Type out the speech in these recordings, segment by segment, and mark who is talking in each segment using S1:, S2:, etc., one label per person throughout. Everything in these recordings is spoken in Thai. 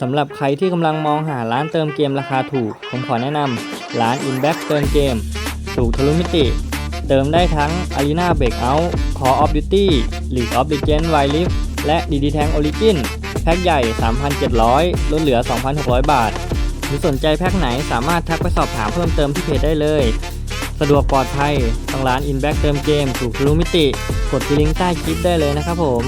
S1: สำหรับใครที่กำลังมองหาร้านเติมเกมราคาถูก ผมขอแนะนำร้าน Inback เติมเกม ถูกทะลุมิติ เติมได้ทั้ง Arena Breakout Call of Duty League of Legends Wild Rift และ DD Tank Origin แพ็คใหญ่ 3,700 ลดเหลือ 2,600 บาท หรือสนใจแพ็คไหนสามารถทักไปสอบถามเพิ่มเติมที่เพจได้เลย สะดวกปลอดภัยทางร้าน Inback เติมเกม ถูกทะลุมิติ กดที่ลิงก์ใต้คลิปได้เลยนะครับผม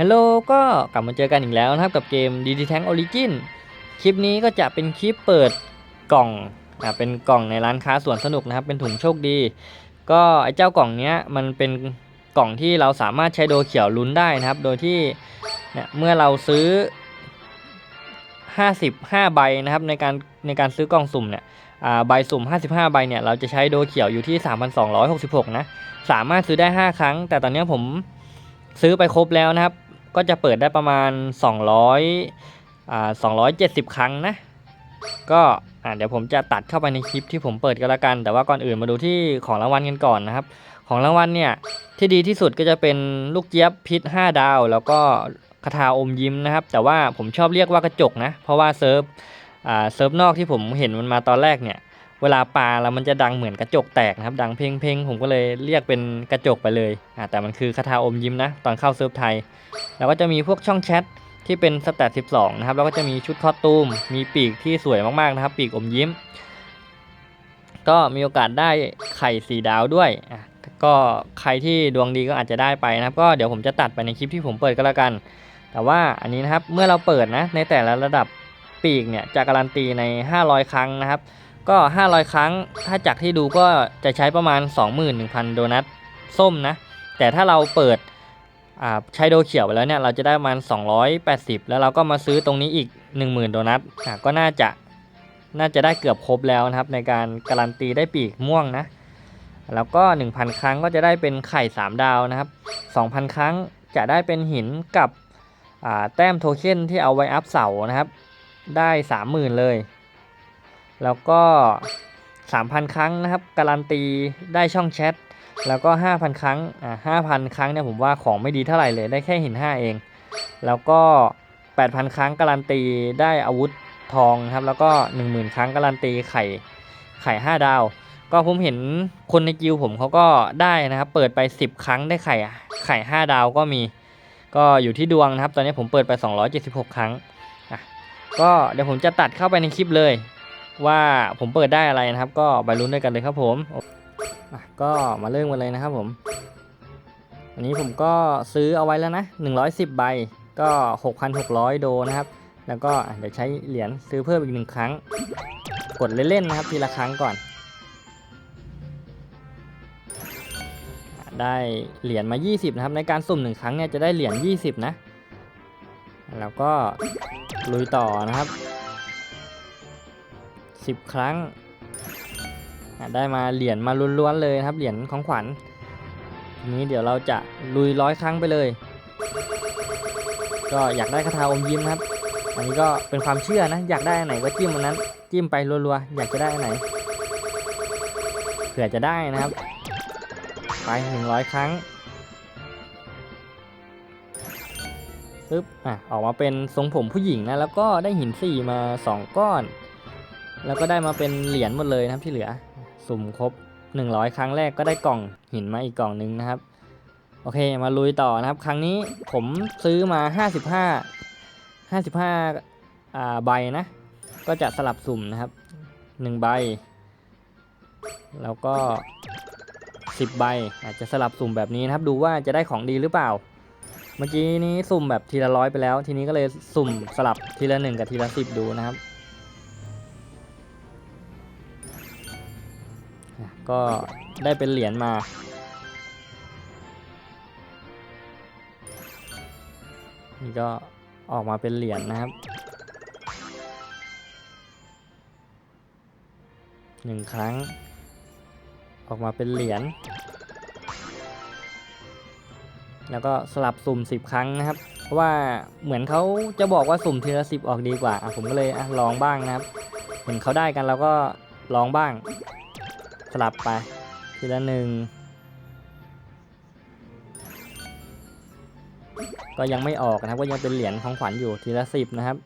S1: ฮัลโหลก็กลับมาเจอกันอีกแล้วนะครับกับเกม DD Tank Origin คลิปนี้ก็จะเป็นคลิปเปิดกล่องอ่าเป็นกล่องในร้านค้าสวนสนุกนะครับ เป็นถุงโชคดี ก็ไอ้เจ้ากล่องเนี้ยมันเป็นกล่องที่เราสามารถใช้โดเขียวลุ้นได้นะครับ โดยที่เนี่ยเมื่อเราซื้อ 55 ใบนะครับในการในการซื้อกล่องสุ่มเนี่ยอ่าใบสุ่ม 55 ใบเนี่ยเราจะใช้โดเขียวอยู่ที่ 3,266 นะสามารถซื้อได้ 5 ครั้ง แต่ตอนเนี้ยผมซื้อไปครบแล้วนะครับ ก็จะเปิดได้ประมาณ 200อ่า270 ครั้งนะ ก็อ่าเดี๋ยวผมจะตัดเข้าไปในคลิปที่ผมเปิดกันละกัน แต่ว่าก่อนอื่นมาดูที่ของรางวัลกันก่อนนะครับ ของรางวัลเนี่ยที่ดีที่สุดก็จะเป็นลูกเจี๊ยบพิษ 5 ดาว แล้วก็คาถาอมยิ้มนะครับ แต่ว่าผมชอบเรียกว่ากระจกนะ เพราะว่าเซิร์ฟอ่าเซิร์ฟนอกที่ผมเห็นมันมาตอนแรกเนี่ย เวลาปาแล้วมันจะดังเหมือนกระจกแตกนะครับ ดังเพลงเพงผมก็เลยเรียกเป็นกระจกไปเลยอ่าแต่มันคือคาถาอมยิ้มนะตอนเข้าเซิร์ฟไทย แล้วก็จะมีพวกช่องแชทที่เป็นสแตท12นะครับ แล้วก็จะมีชุดคอตูม มีปีกที่สวยมากๆนะครับ ปีกอมยิ้ม ก็มีโอกาสได้ไข่สีดาวด้วยอะก็ใครที่ดวงดีก็อาจจะได้ไปนะครับ ก็เดี๋ยวผมจะตัดไปในคลิปที่ผมเปิดก็แล้วกัน แต่ว่าอันนี้นะครับเมื่อเราเปิดนะในแต่ละระดับปีกเนี่ยจะการันตีใน 500 ครั้งนะครับ ก็ 500 ครั้ง ถ้าจากที่ดูก็จะใช้ประมาณ 21,000 โดนัทส้มนะ แต่ถ้าเราเปิดใช้โดเขียวไปแล้วเนี่ยเราจะได้ประมาณ 280 แล้วเราก็มาซื้อตรงนี้อีก 10,000 โดนัทก็น่าจะน่าจะได้เกือบครบแล้วนะครับ ในการการันตีได้ปีกม่วงนะ แล้วก็ 1,000 ครั้งก็จะได้เป็นไข่ 3 ดาวนะครับ 2,000 ครั้งจะได้เป็นหินกับแต้มโทเค็นที่เอาไว้อัพเสานะครับ ได้ 30,000 เลย แล้วก็ 3,000 ครั้งนะครับ การันตีได้ช่องแชท แล้วก็ 5,000 ครั้ง อ่า5,000 ครั้งเนี่ยผมว่าของไม่ดีเท่าไหร่เลย ได้แค่หิน 5 เอง แล้วก็ 8,000 ครั้งการันตีได้อาวุธทองครับ แล้วก็ 10,000 ครั้งการันตีไข่ไข่ 5 ดาว ก็ผมเห็นคนในกิลผมเขาก็ได้นะครับ เปิดไป 10 ครั้งได้ไข่ไข่ 5 ดาวก็มี ก็อยู่ที่ดวงนะครับ ตอนนี้ผมเปิดไป 276 ครั้ง อะ ก็เดี๋ยวผมจะตัดเข้าไปในคลิปเลย ว่าผมเปิดได้อะไรนะครับ ก็ไปลุ้นด้วยกันเลยครับผมก็มาเริ่มกันเลยนะครับผม อันนี้ผมก็ซื้อเอาไว้แล้วนะ 110 ใบ ก็ 6,600 โดนะครับ แล้วก็เดี๋ยวใช้เหรียญซื้อเพิ่มอีกหนึ่งครั้ง กดเล่นๆนะครับ ทีละครั้งก่อน ได้เหรียญมา 20 นะครับ ในการสุ่มหนึ่งครั้งเนี่ยจะได้เหรียญ 20 นะ แล้วก็ลุยต่อนะครับ 10 ครั้ง ได้มาเหรียญมาล้วนๆเลยนะครับเหรียญของขวัญทีนี้เดี๋ยวเราจะลุยร้อยครั้งไปเลย ก็อยากได้คาถาอมยิ้มครับ อันนี้ก็เป็นความเชื่อนะ อยากได้อันไหนก็จิ้มอันนั้น จิ้มไปรัวๆ อยากจะได้อันไหน เผื่อจะได้นะครับ ไป100ครั้งปึ๊บ อะ ออกมาเป็นทรงผมผู้หญิงนะ แล้วก็ได้หินสี่มา2ก้อน แล้วก็ได้มาเป็นเหรียญหมดเลยนะครับที่เหลือ สุ่มครบ 100 ครั้งแรกก็ได้กล่องหินมาอีกกล่องหนึงนะครับ โอเคมาลุยต่อนะครับ ครั้งนี้ผมซื้อมา 55 55อ่าใบนะ ก็จะสลับสุ่มนะครับ 1 ใบ แล้วก็ 10 ใบ อาจจะสลับสุ่มแบบนี้นะครับ ดูว่าจะได้ของดีหรือเปล่าเมื่อกี้นี้สุ่มแบบทีละร้อยไปแล้ว ทีนี้ก็เลยสุ่มสลับทีละหนึ่งกับทีละสิบดูนะครับ ก็ได้เป็นเหรียญมา นี่ก็ออกมาเป็นเหรียญนะครับหนึ่งครั้ง ออกมาเป็นเหรียญ แล้วก็สลับสุ่ม 10 ครั้งนะครับ เพราะว่าเหมือนเขาจะบอกว่าสุ่มทีละสิบออกดีกว่าอะผมก็เลยอลองบ้างนะครับ เห็นเขาได้กันเราก็ลองบ้าง สลับไป ทีละหนึ่ง ก็ยังไม่ออกนะครับ ก็ยังเป็นเหรียญของขวัญอยู่ทีละสิบนะครับ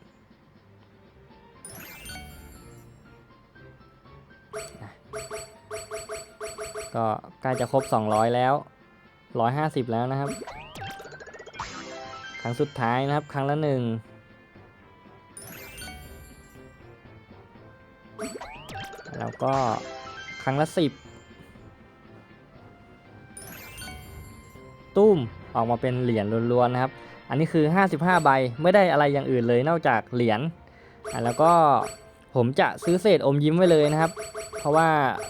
S1: ก็ใกล้จะครบ 200 แล้ว 150 แล้วนะครับ ครั้งสุดท้ายนะครับ ครั้งละหนึ่งแล้วก็ ครั้งละสิบตุ้มออกมาเป็นเหรียญล้วนๆนะครับ อันนี้คือ 55 ใบไม่ได้อะไรอย่างอื่นเลยนอกจากเหรียญแล้วก็ผมจะซื้อเศษอมยิ้มไว้เลยนะครับ เพราะว่า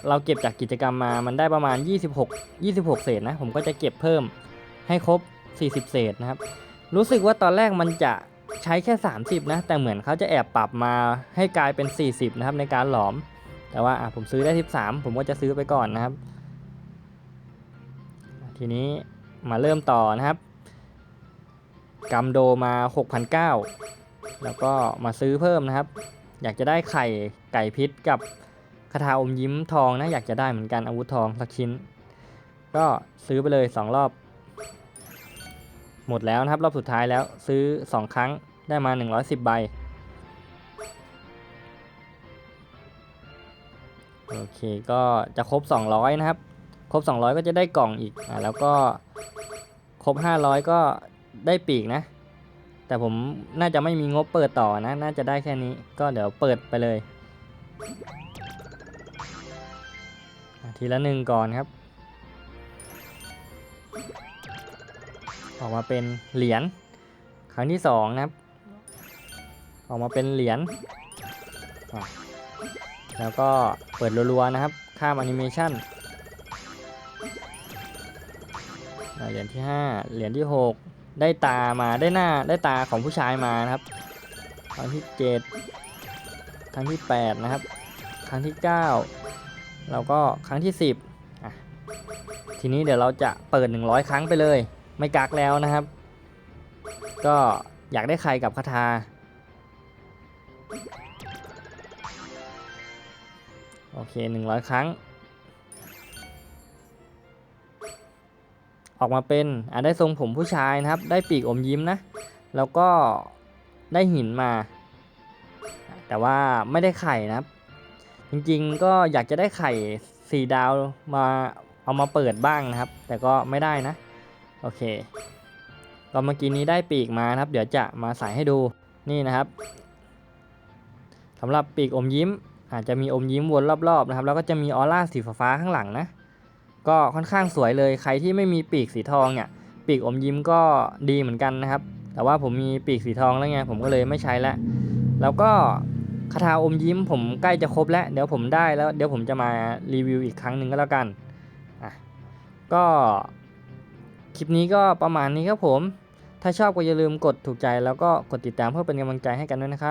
S1: เราเก็บจากกิจกรรมมามันได้ประมาณ 26 26 เศษนะผมก็จะเก็บเพิ่มให้ครบ 40 เศษนะครับ รู้สึกว่าตอนแรกมันจะใช้แค่ 30 นะ แต่เหมือนเขาจะแอบปรับมาให้กลายเป็น 40 นะครับในการหลอม แต่ว่าผมซื้อได้ 13 ผมก็จะซื้อไปก่อนนะครับ ทีนี้มาเริ่มต่อนะครับกำโดมา 6,009แล้วก็มาซื้อเพิ่มนะครับ อยากจะได้ไข่ไก่พิษกับคาถาอมยิ้มทองนะ อยากจะได้เหมือนกันอาวุธทองสักชิ้น ก็ซื้อไปเลย 2 รอบ หมดแล้วนะครับ รอบสุดท้ายแล้วซื้อ 2 ครั้งได้มา 110 ใบ โอเคก็จะครบ 200 นะครับ ครบ 200 ก็จะได้กล่องอีกอ่าแล้วก็ครบ 500 ก็ได้ปีกนะ แต่ผมน่าจะไม่มีงบเปิดต่อนะ น่าจะได้แค่นี้ก็เดี๋ยวเปิดไปเลยทีละหนึ่งก่อนครับ ออกมาเป็นเหรียญครั้งที่สองนะครับ ออกมาเป็นเหรียญ แล้วก็เปิดรัวๆนะครับ ข้ามแอนิเมชันเหรียญที่ 5 เหรียญที่ 6 ได้ตามาได้หน้าได้ตาของผู้ชายมานะครับครั้งที่ 7 ครั้งที่ 8 นะครับ ครั้งที่ 9 แล้วก็ครั้งที่ 10อะทีนี้เดี๋ยวเราจะเปิด 100 ครั้งไปเลย ไม่กักแล้วนะครับ ก็อยากได้ใครกับคาถา โอเค100ครั้ง ออกมาเป็นอะได้ทรงผมผู้ชายนะครับ ได้ปีกอมยิ้มนะ แล้วก็ได้หินมา แต่ว่าไม่ได้ไข่นะครับ จริงๆก็อยากจะได้ไข่สี่ดาวมาเอามาเปิดบ้างนะครับ แต่ก็ไม่ได้นะ โอเคก็เมื่อกี้นี้ได้ปีกมานะครับ เดี๋ยวจะมาใส่ให้ดูนี่นะครับสำหรับปีกอมยิ้ม อาจจะมีอมยิ้มวนรอบๆนะครับ แล้วก็จะมีออร่าสีฟ้าข้างหลังนะ ก็ค่อนข้างสวยเลย ใครที่ไม่มีปีกสีทองเนี่ย ปีกอมยิ้มก็ดีเหมือนกันนะครับ แต่ว่าผมมีปีกสีทองแล้วไง ผมก็เลยไม่ใช้แล้ว แล้วก็คาถาอมยิ้มผมใกล้จะครบแล้ว เดี๋ยวผมได้แล้ว เดี๋ยวผมจะมารีวิวอีกครั้งหนึ่งก็แล้วกันอะก็คลิปนี้ก็ประมาณนี้ครับผม ถ้าชอบก็อย่าลืมกดถูกใจแล้วก็กดติดตามเพื่อเป็นกำลังใจให้กันด้วยนะครับ